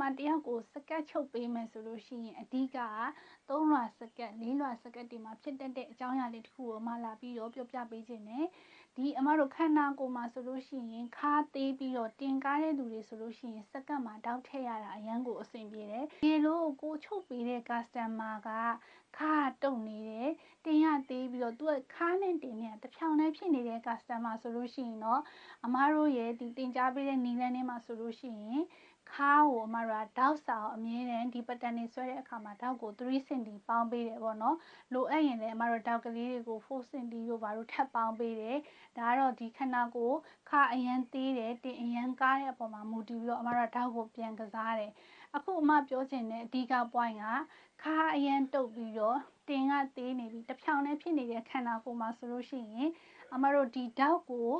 မာတယောက်ကိုစကတ်ချုပ်ပေးမယ်ဆိုလို့ရှိရင်အဓိကက3လွှာစကတ်4လွှာစကတ်တွေမှာဖြစ်တတ်တဲ့အကြောင်းအရာလေးတစ်ခုကိုမှလာပြီးတော့ပြောပြပေးခြင်းနဲ့ဒီအမတို့ခန္ဓာကိုယ်မှာဆိုလို့ရှိရင်ခါသေးပြီးတော့တင်ကားတဲ့သူတွေဆိုလို့ရှိရင်စကတ်မှာတောက်ထည့်ရတာအရန်ကိုအဆင်ပြေတယ်ဒီလိုကိုချုပ်ပေးတဲ့ customer ကခါတုံနေတယ်တင်ရသေးပြီးတော့သူကခါနဲ့တင်နေတဖြောင်နဲ့ဖြစ်နေတဲ့ customer ဆိုလို့ရှိရင်တော့အမတို့ရဲ့ဒီတင်ကြားပေးတဲ့နီလန်းထဲမှာဆိုလို့ရှိရင် ခါကိုအမတို့ကတောက်စာအမြဲတမ်းဒီ pattern တွေဆွဲတဲ့အခါမှာတောက်ကို3စင်တီပေါင်းပေးတယ်ပေါ့နော်လိုအပ်ရင်လည်းအမတို့တောက်ကလေးတွေကို4စင်တီတို့ဘာလို့ထပ်ပေါင်းပေးတယ်ဒါကတော့ဒီခဏကိုခါအရန်သေးတယ်တင်အရန်ကားတဲ့အပေါ်မှာမူတည်ပြီးတော့အမတို့တောက်ကိုပြန်ကစားတယ်အခုအမပြောချင်တဲ့အဓိက point ကခါအရန်တုတ်ပြီးတော့တင်ကသေးနေပြီတဖြောင်နဲ့ဖြစ်နေတဲ့ခန္ဓာကိုယ်မှာဆိုလို့ရှိရင်အမတို့ဒီတောက်ကို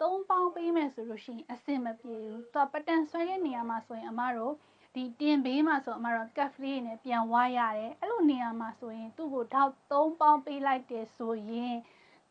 သုံးပေါင်းပေးမယ်ဆိုလို့ရှိရင်အဆင်မပြေဘူးသူကပတန်ဆွဲတဲ့နေရာမှာဆိုရင်အမတို့ဒီတင်ဘေးမှာဆိုအမတို့ကက်ဖလေးနဲ့ပြန်ဝါရတယ်အဲ့လိုနေရာမှာဆိုရင်သူ့ကိုထောက်သုံးပေါင်းပေးလိုက်တယ်ဆိုရင်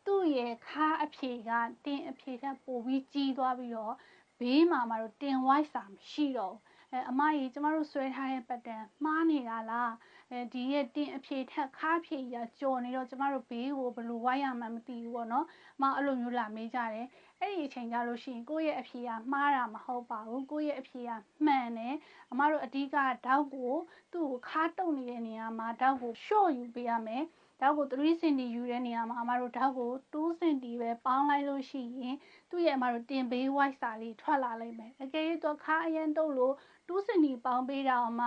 သူ့ရဲ့ခါအဖြေကတင်အဖြေထက်ပိုပြီးကြီးသွားပြီးတော့ဘေးမှာမတို့တင်ဝိုက်စာမရှိတော့ဘူး အဲအမကြီးကျမတို့ဆွဲထားတဲ့ပတ်တန်မှားနေတာလားအဲဒီရဲ့တင်အဖြေထက်ခါဖြေရကြော်နေတော့ကျမတို့ဘေးကိုဘယ်လိုဝိုင်းရမှန်းမသိဘူးပေါ့နော်။မအဲ့လိုမျိုးလာမေးကြတယ်။အဲ့ဒီအချိန်ကြလို့ရှိရင်ကိုယ့်ရဲ့အဖြေကမှားတာမဟုတ်ပါဘူး။ကိုယ့်ရဲ့အဖြေကမှန်တယ်။အမတို့အဓိကတောက်ကိုသူ့ကိုခါတုံနေတဲ့နေရာမှာတောက်ကိုရှော့ယူပေးရမယ်။ ဓာတ်ကို3စင်တီယူတဲ့နေရာမှာအမတို့ဓာတ်ကို2စင်တီပဲပေါင်းလိုက်လို့ရှိရင်သူ့ရဲ့အမတို့တင်ဘေး white စာလေးထွက်လာလိမ့်မယ်အကယ်၍သူခါအရင်တုပ်လို့2စင်တီပေါင်းပေးတာအမ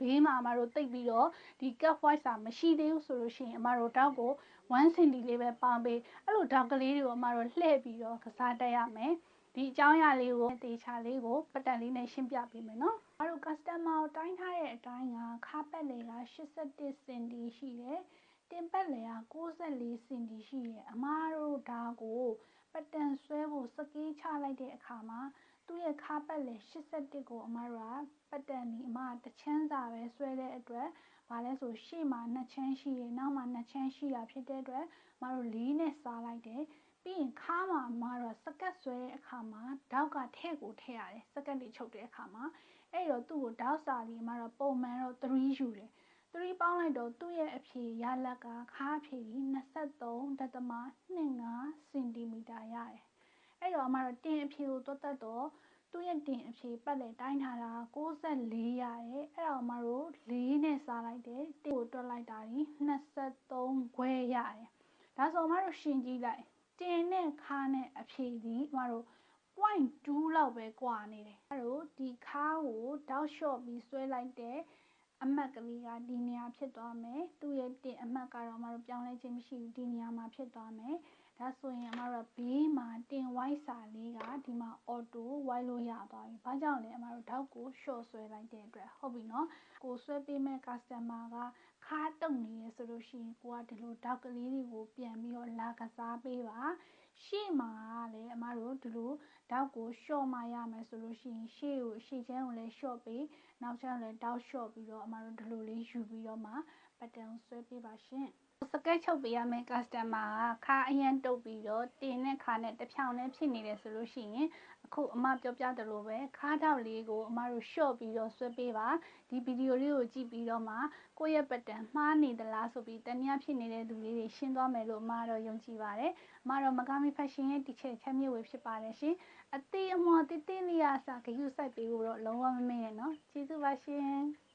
ဘေးမှာအမတို့တိတ်ပြီးတော့ဒီ cup white စာမရှိသေးဘူးဆိုလို့ရှိရင်အမတို့တောက်ကို1စင်တီလေးပဲပေါင်းပေးအဲ့လိုတောက်ကလေးတွေကိုအမတို့လှည့်ပြီးတော့ကစားတက်ရမယ်ဒီအကြောင်းအရာလေးကိုတေချာလေးကိုပတ်တန်လေးနဲ့ရှင်းပြပေးမယ်နော်။အားတို့ customer ကိုတိုင်းထားတဲ့အတိုင်းကခါပက်လေက81စင်တီရှိတယ်။ တင်ပတ်လေက64စင်တီရှိတယ်။အမားတို့ဒါကိုပတ်တန်ဆွဲဖို့စကေးချလိုက်တဲ့အခါမှာသူ့ရဲ့ခါပက်လေ81ကိုအမားတို့ကပတ်တန်ဒီအမားတချမ်းစာပဲဆွဲတဲ့အတွက်ဘာလဲဆိုရှေ့မှာနှစ်ချမ်းရှိရနောက်မှာနှစ်ချမ်းရှိတာဖြစ်တဲ့အတွက်အမားတို့လေးနဲ့စားလိုက်တယ်ပြီးရင်ခါမှာအမားတို့စကတ်ဆွဲတဲ့အခါမှာတောက်ကထဲ့ကိုထည့်ရတယ်စကတ်တွေချုပ်တဲ့အခါမှာအဲ့တော့သူ့ကိုတောက်စာလေးအမားတို့ပုံမှန်တော့3ယူတယ် 3ပေါင်းလိုက်တော့သူ့ရဲ့အဖြေရလက်ကခါအဖြေကြီး23.25စင်တီမီတာရတယ်။အဲ့တော့အမတို့တင်အဖြေကိုတွတ်တက်တော့သူ့ရဲ့တင်အဖြေပတ်လေတိုင်းထားတာ64ရတယ်။အဲ့တော့အမတို့4နဲ့စားလိုက်တယ်။တင်ကိုတွက်လိုက်တာဒီ23ခွဲရတယ်။ဒါဆိုအမတို့ရှင်းကြည့်လိုက်တင်နဲ့ခါနဲ့အဖြေဒီအမတို့0.2လောက်ပဲကွာနေတယ်။အဲ့တော့ဒီခါကိုတောက်လျှော့ပြီးဆွဲလိုက်တဲ့ အမှတ်ကလေးကဒီနေရာဖြစ်သွားမယ်သူ့ရဲ့တင်အမှတ်ကတော့မတို့ပြောင်းလဲခြင်းမရှိဘူးဒီနေရာမှာဖြစ်သွားမယ်ဒါဆိုရင်အမတို့ဘေးမှာတင်ဝိုက်စာလေးကဒီမှာ auto ဝိုက်လို့ရသွားပြီ။ဘာကြောင့်လဲအမတို့ဓာတ်ကို short ဆွဲလိုက်တဲ့အတွက်ဟုတ်ပြီနော်။ကိုဆွဲပေးမဲ့ customer ကခါတုံနေရဆိုလို့ရှိရင်ကိုကဒီလိုဓာတ်ကလေးတွေကိုပြန်ပြီးတော့လာကစားပေးပါ။ ရှေ့မှာလည်းအမတို့ဒီလိုဓာတ်ကို short မှရမယ်ဆိုလို့ရှိရင်ရှေ့ကိုရှေ့ချမ်းကိုလည်း short ပေးနောက်ချမ်းလည်းဓာတ် short ပြီးတော့အမတို့ဒီလိုလေးယူပြီးတော့မှ pattern ဆွဲပေးပါရှင်။ စကတ်ချုပ်ပေးရမယ့် customer ကခါအရင်တုပ်ပြီးတော့တင်တဲ့ခါနဲ့တဖြောင်နဲ့ဖြစ်နေတယ်ဆိုလို့ရှိရင်အခုအမပြောပြသလိုပဲခါထောက်လေးကိုအမတို့ short ပြီးတော့ဆွဲပေးပါဒီဗီဒီယိုလေးကိုကြည့်ပြီးတော့မှကိုယ့်ရဲ့ပတ်တန်မှားနေသလားဆိုပြီးတနည်းဖြစ်နေတဲ့သူလေးတွေရှင်းသွားမယ်လို့အမတော့ယုံကြည်ပါတယ်အမတော့မကာမီ fashion ရဲ့ teacher ချမ်းမြေဝေဖြစ်ပါတယ်ရှင်အသေးအမွှားတိတိလေးအစားဂရုစိုက်ပေးဖို့တော့လုံးဝမမေ့နဲ့နော်ကျေးဇူးပါရှင်